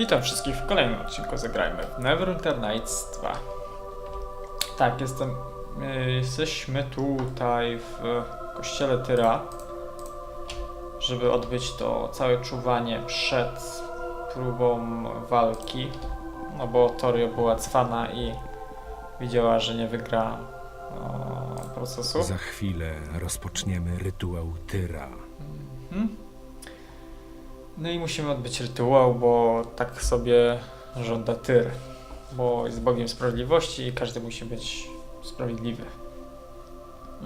Witam wszystkich w kolejnym odcinku Zagrajmy w Neverwinter Nights 2. Tak, jestem, y, jesteśmy tutaj w kościele Tyra, żeby odbyć to całe czuwanie przed próbą walki, no bo Torio była cwana i widziała, że nie wygra no, procesu. Za chwilę rozpoczniemy rytuał Tyra. Mhm. No i musimy odbyć rytuał, bo tak sobie żąda Tyr. Bo jest Bogiem Sprawiedliwości i każdy musi być sprawiedliwy.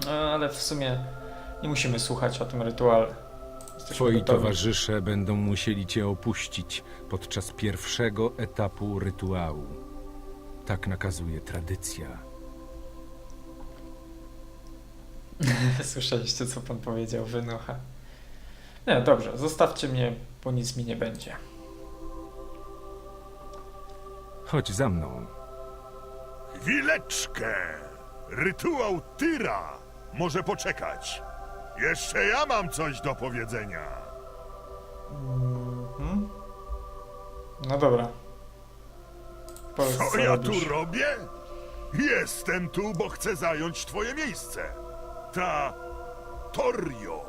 No, ale w sumie nie musimy słuchać o tym rytuale. Jesteśmy Twoi gotowi. towarzysze będą musieli cię opuścić podczas pierwszego etapu rytuału. Tak nakazuje tradycja. Słyszeliście, co pan powiedział, wynocha. Nie, dobrze, zostawcie mnie, bo nic mi nie będzie. Chodź za mną. Chwileczkę! Rytuał Tyra może poczekać. Jeszcze ja mam coś do powiedzenia. Mhm. No dobra. Powiedz, Co ja tu robisz. robię? Jestem tu, bo chcę zająć twoje miejsce. Ta Torio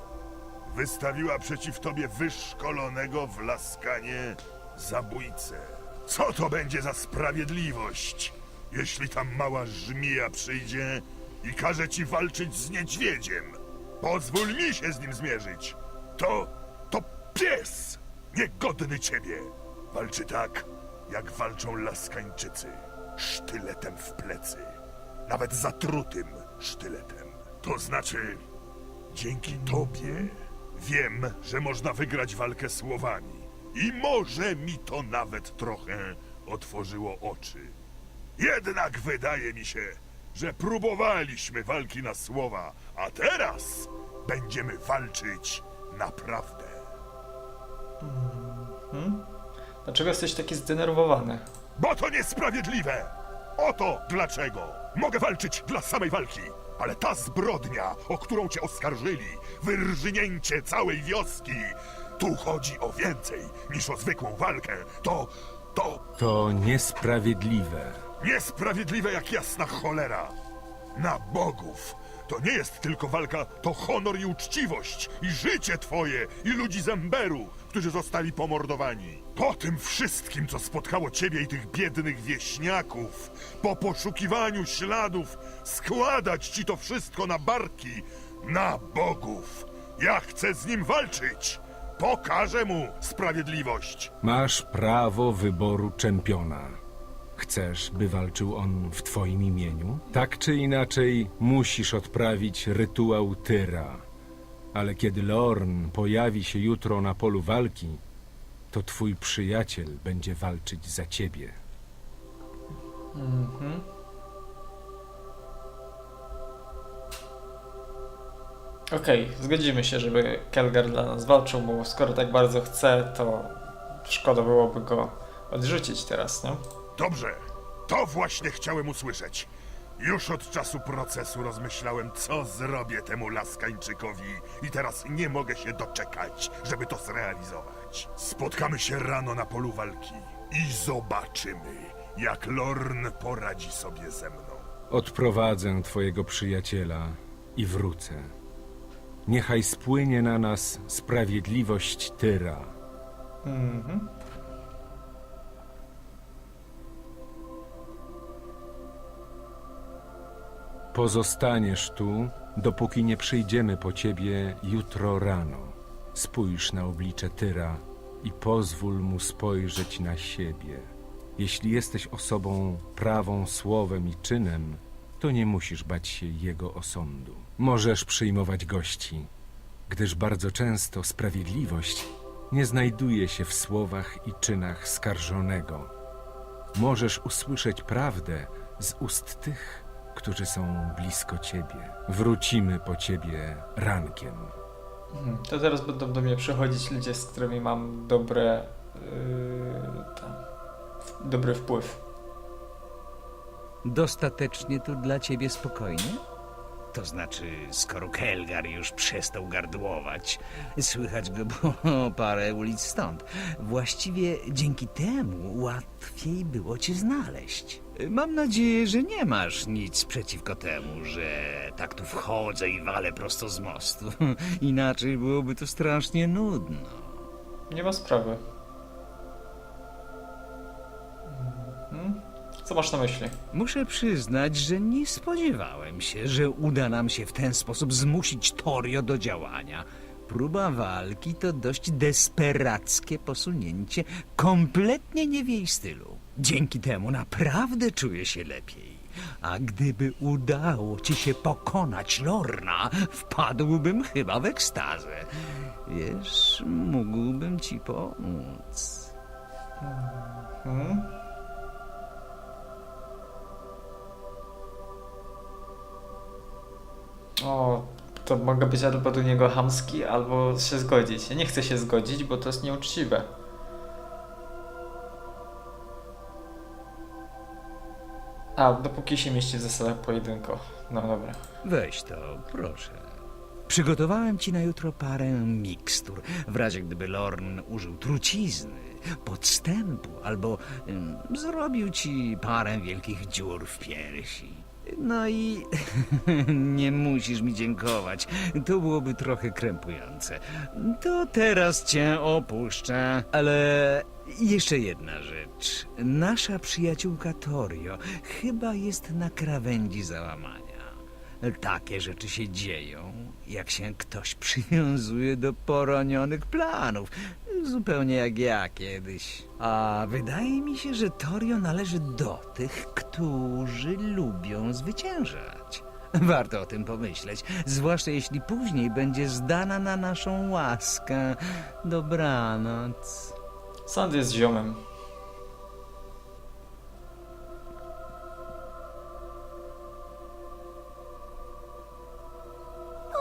wystawiła przeciw tobie wyszkolonego w laskanie zabójcę. Co to będzie za sprawiedliwość, jeśli ta mała żmija przyjdzie i każe ci walczyć z niedźwiedziem? Pozwól mi się z nim zmierzyć. To, to pies, niegodny ciebie. Walczy tak, jak walczą laskańczycy. Sztyletem w plecy. Nawet zatrutym sztyletem. To znaczy, dzięki tobie wiem, że można wygrać walkę słowami. I może mi to nawet trochę otworzyło oczy. Jednak wydaje mi się, że próbowaliśmy walki na słowa, a teraz będziemy walczyć naprawdę. Dlaczego jesteś taki zdenerwowany? Bo to niesprawiedliwe! Oto dlaczego! Mogę walczyć dla samej walki, ale ta zbrodnia, o którą cię oskarżyli, wyrżnięcie całej wioski, tu chodzi o więcej niż o zwykłą walkę. To, to To niesprawiedliwe. niesprawiedliwe jak jasna cholera. Na bogów! To nie jest tylko walka, to honor i uczciwość, i życie twoje, i ludzi Zemberu, którzy zostali pomordowani. Po tym wszystkim, co spotkało ciebie i tych biednych wieśniaków, po poszukiwaniu śladów, składać ci to wszystko na barki, na bogów. Ja chcę z nim walczyć. Pokażę mu sprawiedliwość. Masz prawo wyboru czempiona. Chcesz, by walczył on w twoim imieniu? Tak czy inaczej, musisz odprawić rytuał Tyra. Ale kiedy Lorn pojawi się jutro na polu walki, to twój przyjaciel będzie walczyć za ciebie. Mhm. Okej, zgodzimy się, żeby Kelgar dla nas walczył, bo skoro tak bardzo chce, to szkoda byłoby go odrzucić teraz, nie? Dobrze, to właśnie chciałem usłyszeć. Już od czasu procesu rozmyślałem, co zrobię temu laskańczykowi i teraz nie mogę się doczekać, żeby to zrealizować. Spotkamy się rano na polu walki i zobaczymy, jak Lorn poradzi sobie ze mną. Odprowadzę twojego przyjaciela i wrócę. Niechaj spłynie na nas sprawiedliwość Tyra. Mhm. Pozostaniesz tu, dopóki nie przyjdziemy po ciebie jutro rano. Spójrz na oblicze Tyra i pozwól mu spojrzeć na siebie. Jeśli jesteś osobą prawą słowem i czynem, to nie musisz bać się jego osądu. Możesz przyjmować gości, gdyż bardzo często sprawiedliwość nie znajduje się w słowach i czynach skarżonego. Możesz usłyszeć prawdę z ust tych, którzy są blisko ciebie. Wrócimy po ciebie rankiem. Mhm. To teraz będą do mnie przychodzić ludzie, z którymi mam dobre. Yy, tam, dobry wpływ. Dostatecznie tu dla ciebie spokojnie? To znaczy, skoro Kelgar już przestał gardłować, słychać go było parę ulic stąd. Właściwie dzięki temu łatwiej było cię znaleźć. Mam nadzieję, że nie masz nic przeciwko temu, że tak tu wchodzę i walę prosto z mostu. Inaczej byłoby to strasznie nudno. Nie ma sprawy. Co masz na myśli? Muszę przyznać, że nie spodziewałem się, że uda nam się w ten sposób zmusić Torio do działania. Próba walki to dość desperackie posunięcie, kompletnie nie w jej stylu. Dzięki temu naprawdę czuję się lepiej. A gdyby udało ci się pokonać Lorna, wpadłbym chyba w ekstazę. Wiesz, mógłbym ci pomóc. Hmm? O, to mogę być albo do niego hamski, albo się zgodzić. Ja nie chcę się zgodzić, bo to jest nieuczciwe. A, dopóki się mieści w zasadach pojedynku. No dobra. Weź to, proszę. Przygotowałem ci na jutro parę mikstur, w razie gdyby Lorn użył trucizny, podstępu albo ym, zrobił ci parę wielkich dziur w piersi. No i nie musisz mi dziękować, to byłoby trochę krępujące. To teraz cię opuszczę, ale jeszcze jedna rzecz. Nasza przyjaciółka Torio chyba jest na krawędzi załamania. Takie rzeczy się dzieją, jak się ktoś przywiązuje do poronionych planów. Zupełnie jak ja kiedyś. A wydaje mi się, że Torio należy do tych, którzy lubią zwyciężać. Warto o tym pomyśleć, zwłaszcza jeśli później będzie zdana na naszą łaskę. Dobranoc. Sand jest ziomem.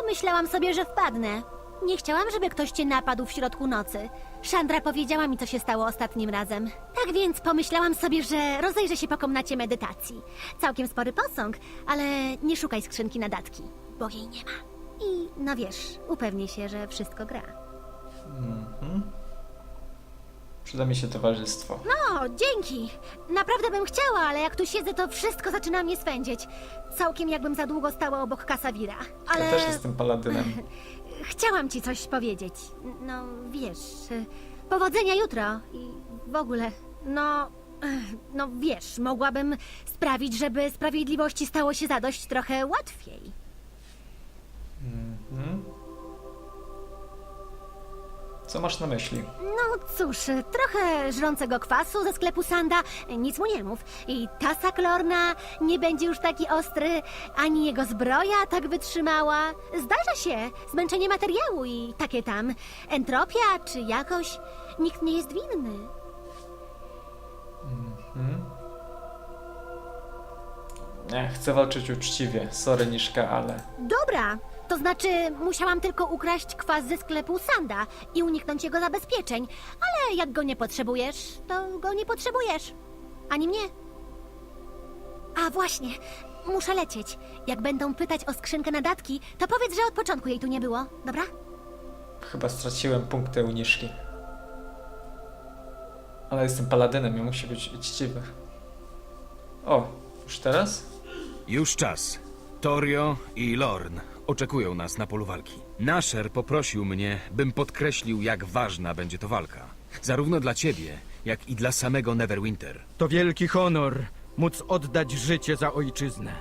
Pomyślałam sobie, że wpadnę. Nie chciałam, żeby ktoś cię napadł w środku nocy. Szandra powiedziała mi, co się stało ostatnim razem. Tak więc pomyślałam sobie, że rozejrzę się po komnacie medytacji. Całkiem spory posąg, ale nie szukaj skrzynki na datki, bo jej nie ma. I no wiesz, upewnij się, że wszystko gra. Przyda mi się towarzystwo. O, dzięki! Naprawdę bym chciała, ale jak tu siedzę, to wszystko zaczyna mnie swędzić. Całkiem jakbym za długo stała obok Kasawira. Ale Ja też jestem paladynem. chciałam ci coś powiedzieć. No, wiesz, y, powodzenia jutro i w ogóle, no, no wiesz, mogłabym sprawić, żeby sprawiedliwości stało się zadość trochę łatwiej. Mhm. Co masz na myśli? No cóż, trochę żrącego kwasu ze sklepu Sanda, nic mu nie mów. I tasak Lorna nie będzie już taki ostry, ani jego zbroja tak wytrzymała. Zdarza się, zmęczenie materiału i takie tam. Entropia czy jakoś. Nikt nie jest winny. Nie, chcę walczyć uczciwie. Sorry, Niszka, ale... Dobra, to znaczy musiałam tylko ukraść kwas ze sklepu Sanda i uniknąć jego zabezpieczeń. Ale jak go nie potrzebujesz, to go nie potrzebujesz. Ani mnie. A właśnie, muszę lecieć. Jak będą pytać o skrzynkę na datki, to powiedz, że od początku jej tu nie było, dobra? Chyba straciłem punkty u Niszki. Ale jestem paladynem i musi być uczciwy. O, już teraz? Już czas. Torio i Lorn oczekują nas na polu walki. Nasher poprosił mnie, bym podkreślił, jak ważna będzie to walka. Zarówno dla ciebie, jak i dla samego Neverwinter. To wielki honor móc oddać życie za ojczyznę.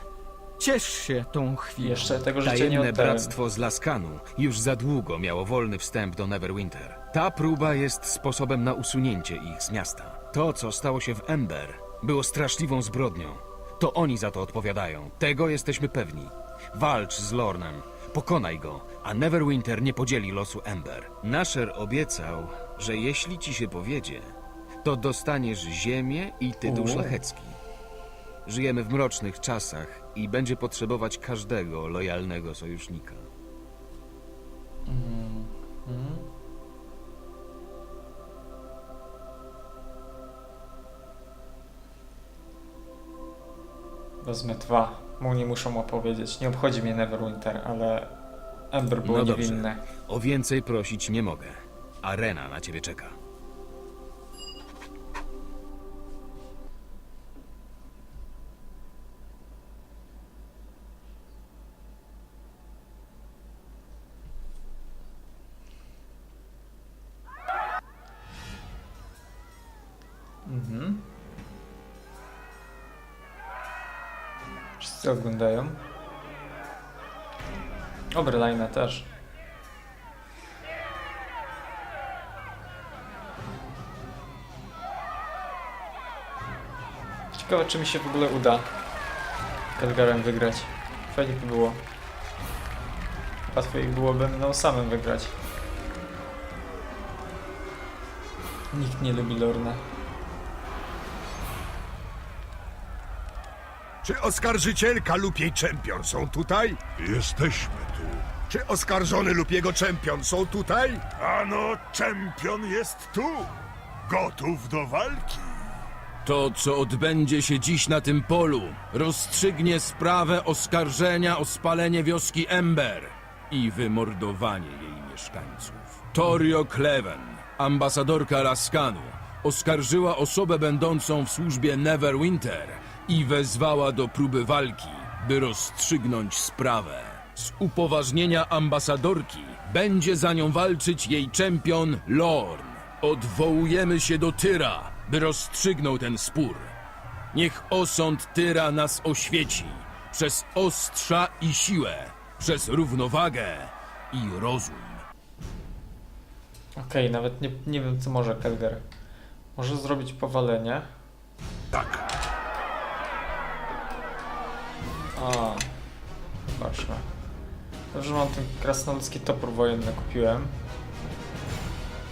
Ciesz się tą chwilą. Jeszcze tego życia nie Tajemne oddałem. bractwo z Laskanu już za długo miało wolny wstęp do Neverwinter. Ta próba jest sposobem na usunięcie ich z miasta. To, co stało się w Ember, było straszliwą zbrodnią. To oni za to odpowiadają. Tego jesteśmy pewni. Walcz z Lornem. Pokonaj go, a Neverwinter nie podzieli losu Ember. Nasher obiecał, że jeśli ci się powiedzie, to dostaniesz ziemię i tytuł szlachecki. Żyjemy w mrocznych czasach i będzie potrzebować każdego lojalnego sojusznika. Wezmę dwa. Mu nie muszą opowiedzieć. Nie obchodzi mnie Neverwinter, ale Ember było No dobrze. O więcej prosić nie mogę. Arena na ciebie czeka. Mhm. Wszyscy oglądają. Oberlina też. Ciekawe, czy mi się w ogóle uda Kelgarem wygrać. Fajnie by było. Łatwiej byłoby mną samym wygrać. Nikt nie lubi Lorna. Czy oskarżycielka lub jej czempion są tutaj? Jesteśmy tu. Czy oskarżony lub jego czempion są tutaj? Ano, czempion jest tu. Gotów do walki. To, co odbędzie się dziś na tym polu, rozstrzygnie sprawę oskarżenia o spalenie wioski Ember i wymordowanie jej mieszkańców. Torio Kleven, ambasadorka Laskanu, oskarżyła osobę będącą w służbie Neverwinter i wezwała do próby walki, by rozstrzygnąć sprawę. Z upoważnienia ambasadorki będzie za nią walczyć jej czempion Lorn. Odwołujemy się do Tyra, by rozstrzygnął ten spór. Niech osąd Tyra nas oświeci przez ostrza i siłę, przez równowagę i rozum. Okej, nawet nie, nie wiem co może Kelger. Może zrobić powalenie. Tak. A, zobaczmy. Dobrze, mam ten krasnoludzki topór wojenny kupiłem.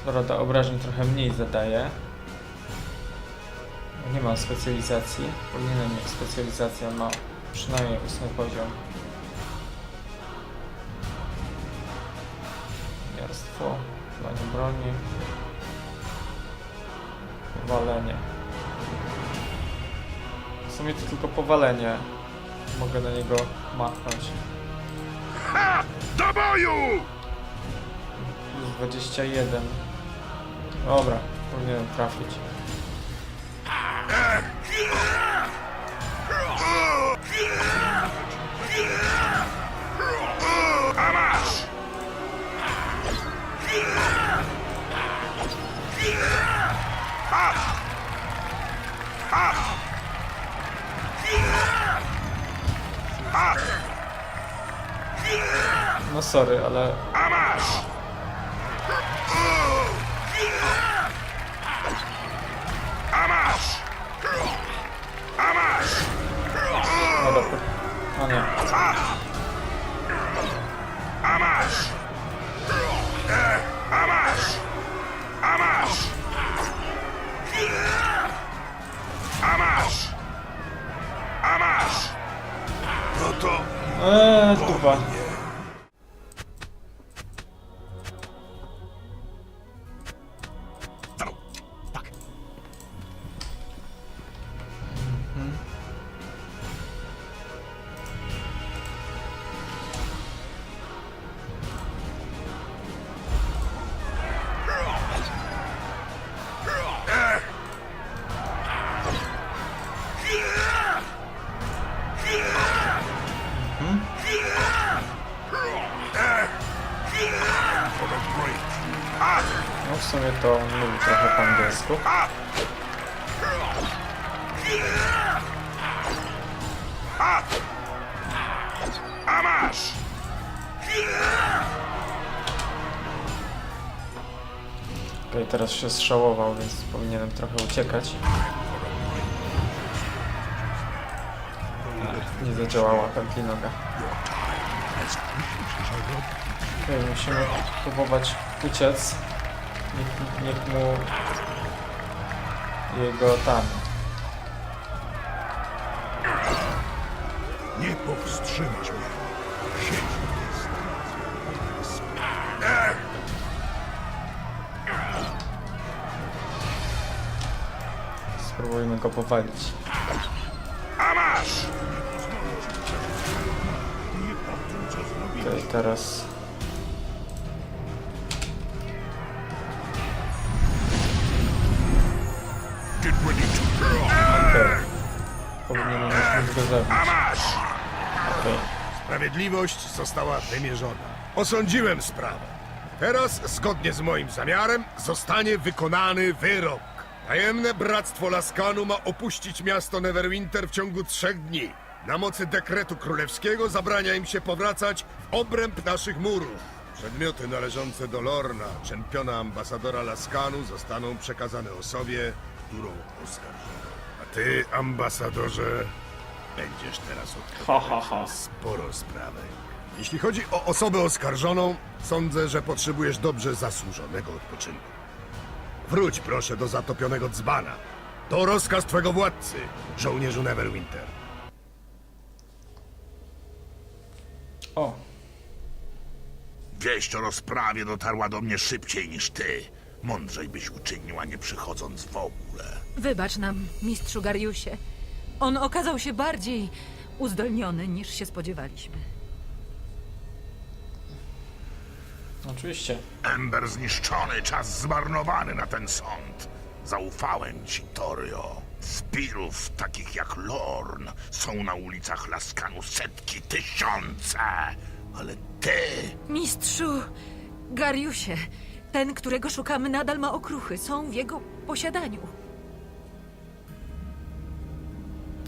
Rada obrażeń trochę mniej zadaje. Nie mam specjalizacji. Powinienem mieć specjalizację, ma przynajmniej ósmy poziom. Jarstwo, planie broni. Powalenie. W sumie to tylko powalenie. Mogę na niego machnąć. Do boju! Plus 21. Dobra, powinienem trafić. A masz! No sorry, ale dobra. O nie. Eee. To on mówi trochę po angielsku. A masz! Teraz się strzałował, więc powinienem trochę uciekać. Nie zadziałała pętli noga. Okej, musimy próbować uciec. Niech, niech mu jego tam. Nie powstrzymasz mnie. Siedź. Spróbujmy go powalić. A masz! Okay, teraz go zabić. Okej. Sprawiedliwość została wymierzona. Osądziłem sprawę. Teraz, zgodnie z moim zamiarem, zostanie wykonany wyrok. Tajemne Bractwo Laskanu ma opuścić miasto Neverwinter w ciągu trzech dni. Na mocy dekretu królewskiego zabrania im się powracać w obręb naszych murów. Przedmioty należące do Lorna, czempiona ambasadora Laskanu, zostaną przekazane osobie, którą oskarżono. A ty, ambasadorze, będziesz teraz od Ha, ha, ha. sporo sprawek. Jeśli chodzi o osobę oskarżoną, sądzę, że potrzebujesz dobrze zasłużonego odpoczynku. Wróć proszę do zatopionego dzbana. To rozkaz twego władcy, żołnierzu Neverwinter. O, Wieść o rozprawie dotarła do mnie szybciej niż ty. Mądrzej byś uczyniła, nie przychodząc w ogóle. Wybacz nam, mistrzu Gariusie. On okazał się bardziej uzdolniony niż się spodziewaliśmy. oczywiście. Ember zniszczony, czas zmarnowany na ten sąd. Zaufałem ci, Torio. Zbirów takich jak Lorn są na ulicach Laskanu setki, tysiące. Ale ty... Mistrzu Gariusie, ten, którego szukamy, nadal ma okruchy. Są w jego posiadaniu.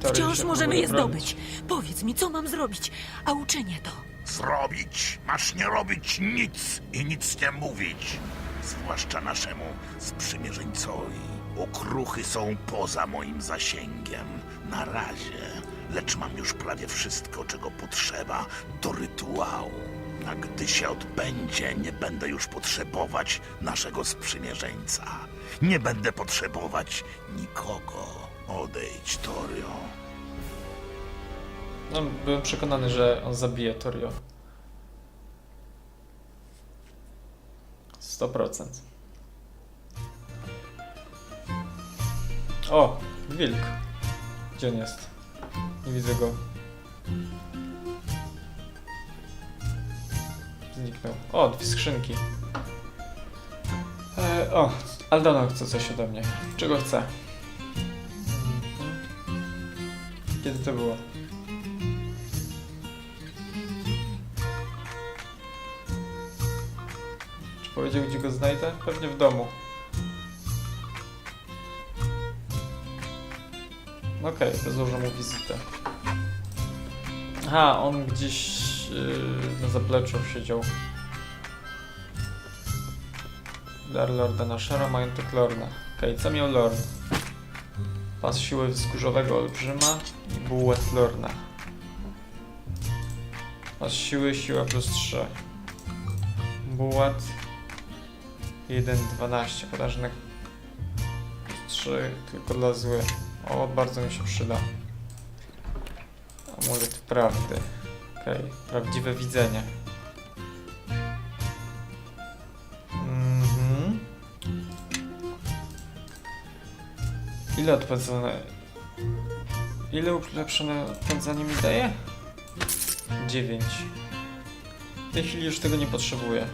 Wciąż możemy je zdobyć. Powiedz mi, co mam zrobić, a uczynię to. Zrobić? Masz nie robić nic i nic nie mówić. Zwłaszcza naszemu sprzymierzeńcowi. Okruchy są poza moim zasięgiem. Na razie. Lecz mam już prawie wszystko, czego potrzeba do rytuału. A gdy się odbędzie, nie będę już potrzebować naszego sprzymierzeńca. Nie będę potrzebować nikogo. Odejdź, Torio. No, byłem przekonany, że on zabije Torio. 100%. O, wilk. Gdzie on jest? Nie widzę go. Zniknął. O, dwie skrzynki. O, Aldona chce coś ode mnie. Czego chce? Kiedy to było? Czy powiedział, gdzie go znajdę? Pewnie w domu. No Okej, okay, złożę mu wizytę. Aha, on gdzieś yy, na zapleczu siedział. Dar Lorda Nashera, majątek Lorna. Okej, co miał Lorn? Pas siły wzgórzowego olbrzyma i bułet Lorna. Pas siły, siła plus 3. Bułat 1.12 potężny plus 3 tylko dla zły. O, bardzo mi się przyda. Amulet prawdy. Okej, prawdziwe widzenie. Ile odpędzone... Ile ulepszone odpędzanie mi daje? 9. W tej chwili już tego nie potrzebuję.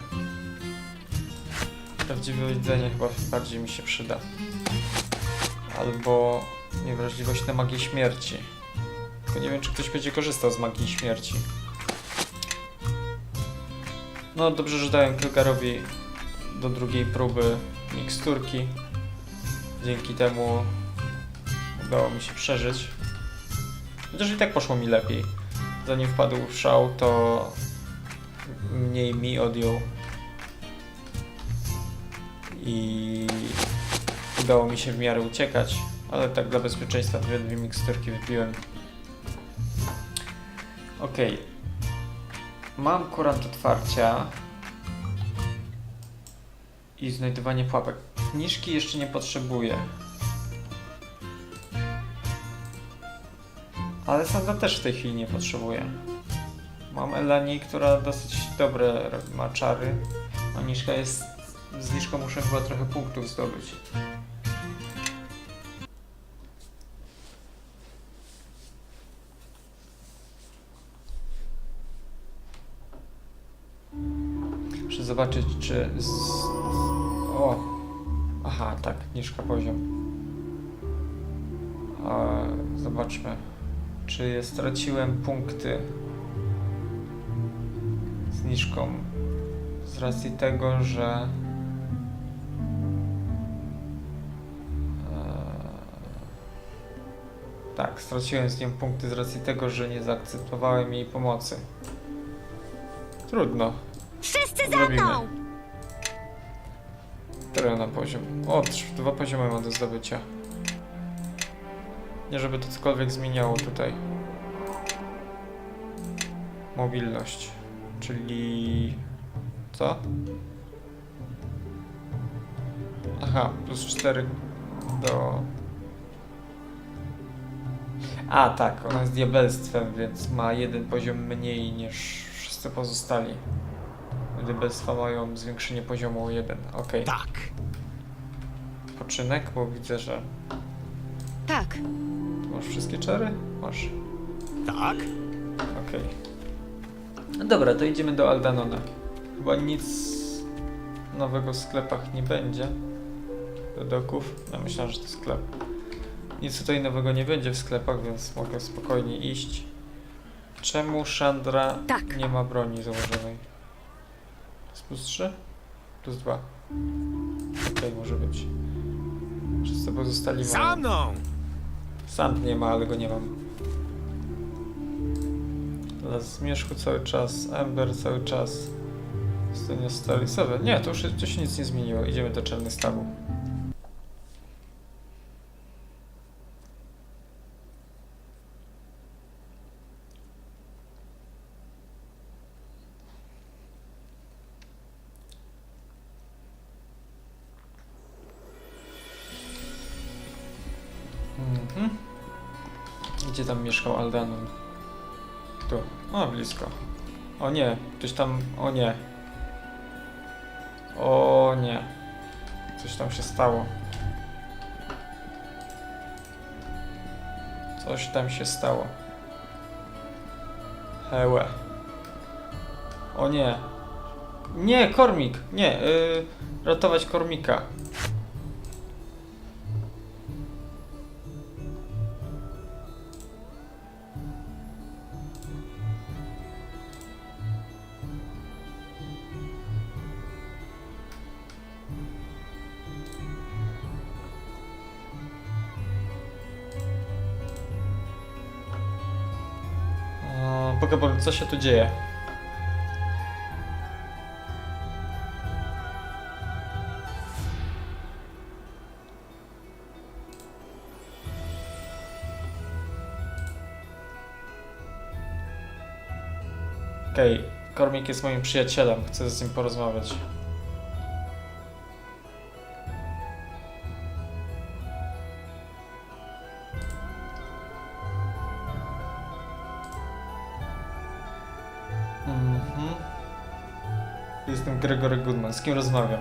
Prawdziwe widzenie chyba bardziej mi się przyda. Albo niewrażliwość na magię śmierci. Tylko nie wiem, czy ktoś będzie korzystał z magii śmierci. No dobrze, że dałem Kilgarowi do drugiej próby miksturki. Dzięki temu udało mi się przeżyć. Chociaż i tak poszło mi lepiej. Zanim wpadł w szał, to mniej mi odjął. I udało mi się w miarę uciekać, ale tak dla bezpieczeństwa dwie, dwie miksturki wypiłem. Okej. Mam kurant otwarcia i znajdowanie pułapek. Kniżki jeszcze nie potrzebuję. Ale Sandra też w tej chwili nie potrzebuje. Mam Elani, która dosyć dobre ma czary. A Niszka jest... Z Niszką muszę chyba trochę punktów zdobyć. Muszę zobaczyć, czy... Z... O! Aha, tak, niżka poziom. A, zobaczmy, czy straciłem punkty zniżką z racji tego, że Eee, tak, straciłem z nią punkty z racji tego, że nie zaakceptowałem jej pomocy. Trudno. Wszyscy za Zrobimy. mną! Który na poziom? O, dwa poziomy mam do zdobycia. Nie żeby to cokolwiek zmieniało tutaj. Mobilność. Czyli... Co? Aha, plus 4 do... A, tak, ona jest diabelstwem, więc ma jeden poziom mniej niż wszyscy pozostali. Diabelstwa mają zwiększenie poziomu o jeden. Okej. Tak. Poczynek, bo widzę, że Tak, masz wszystkie czary? Masz. Tak? Okej. No dobra, to idziemy do Aldanona. Chyba nic nowego w sklepach nie będzie. Do doków. Ja myślałem, że to sklep. Nic tutaj nowego nie będzie w sklepach, więc mogę spokojnie iść. Czemu Chandra Tak. nie ma broni założonej? To jest plus 3? Plus 2. Okej, może być. Wszyscy pozostali mają. mną! Sand nie ma, ale go nie mam. Las Zmierzchu cały czas, Ember cały czas. Studia Stary Seven. Nie, to już to się nic nie zmieniło. Idziemy do Czarny Stawu. Mieszkał Aldanon? Tu. O, blisko. O nie, ktoś tam... O nie. O nie. Coś tam się stało. Coś tam się stało. Hełe. O nie. Nie, Kormik! Nie, yy, ratować Kormika. Pokeball, co się tu dzieje? Okej, Kormik jest moim przyjacielem, chcę z nim porozmawiać. Gregory Goodman. Z kim rozmawiam?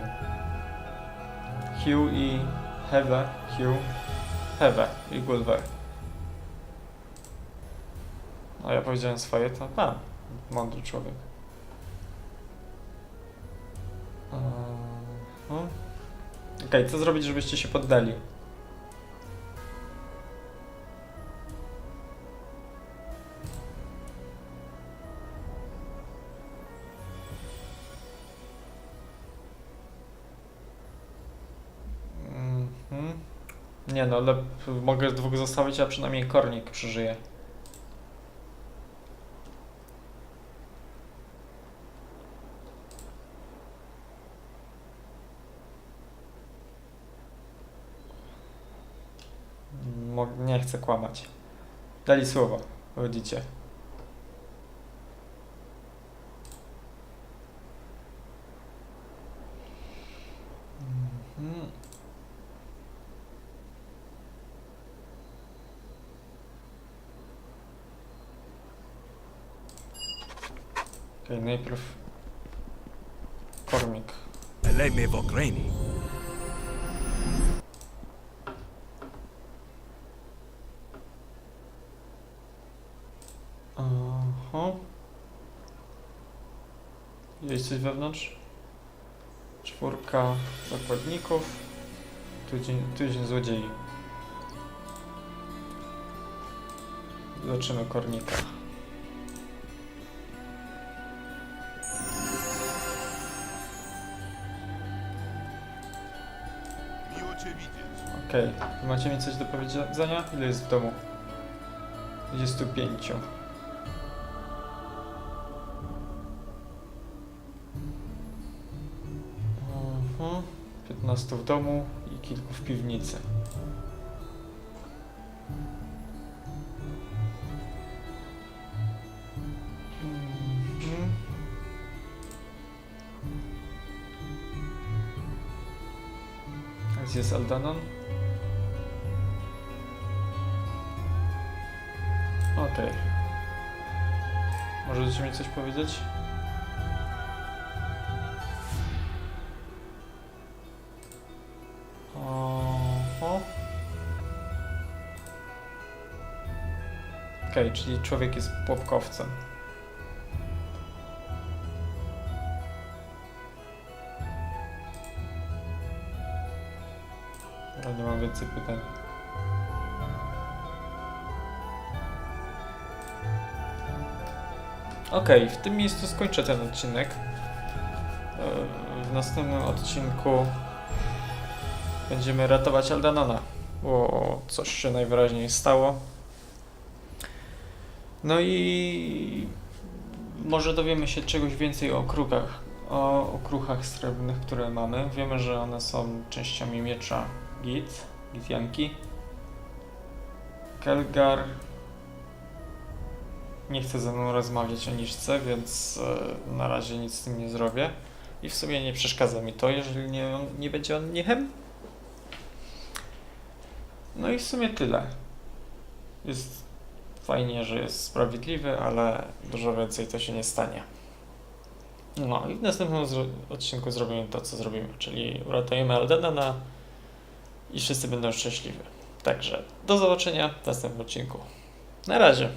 Hugh i Heve. Hugh. Heve i Gulliver. A ja powiedziałem swoje, to a, mądry człowiek. Mhm. Okej, co zrobić, żebyście się poddali? Nie no, ale mogę dwóch zostawić, a przynajmniej kornik przeżyje. Mo- nie chcę kłamać. Dali słowo, widzicie. Mhm. Okej, najpierw kormik. Lejmy w okręgi. Aha. Jest coś wewnątrz? Czwórka zakładników. Tydzień, tydzień złodziei. Zobaczymy kornika. Okej, macie mi coś do powiedzenia? Ile jest w domu? 25. Mhm. 15 w domu i kilku w piwnicy. Mhm. Jest Aldanon? Okej. Możecie mi coś powiedzieć? Oho. Okej, czyli człowiek jest popkowcem. Ale nie mam więcej pytań. Okej, w tym miejscu skończę ten odcinek. E, W następnym odcinku będziemy ratować Aldanona, bo coś się najwyraźniej stało. No i może dowiemy się czegoś więcej o okrukach, o okruchach srebrnych, które mamy. Wiemy, że one są częściami miecza Git, Gitjanki. Kelgar nie chce ze mną rozmawiać o niżce, więc e, na razie nic z tym nie zrobię. I w sumie nie przeszkadza mi to, jeżeli nie, nie będzie on niechem. No i w sumie tyle. Jest fajnie, że jest sprawiedliwy, ale dużo więcej to się nie stanie. No i w następnym odcinku zrobimy to, co zrobimy, czyli uratujemy Aldenana i wszyscy będą szczęśliwi. Także do zobaczenia w następnym odcinku. Na razie.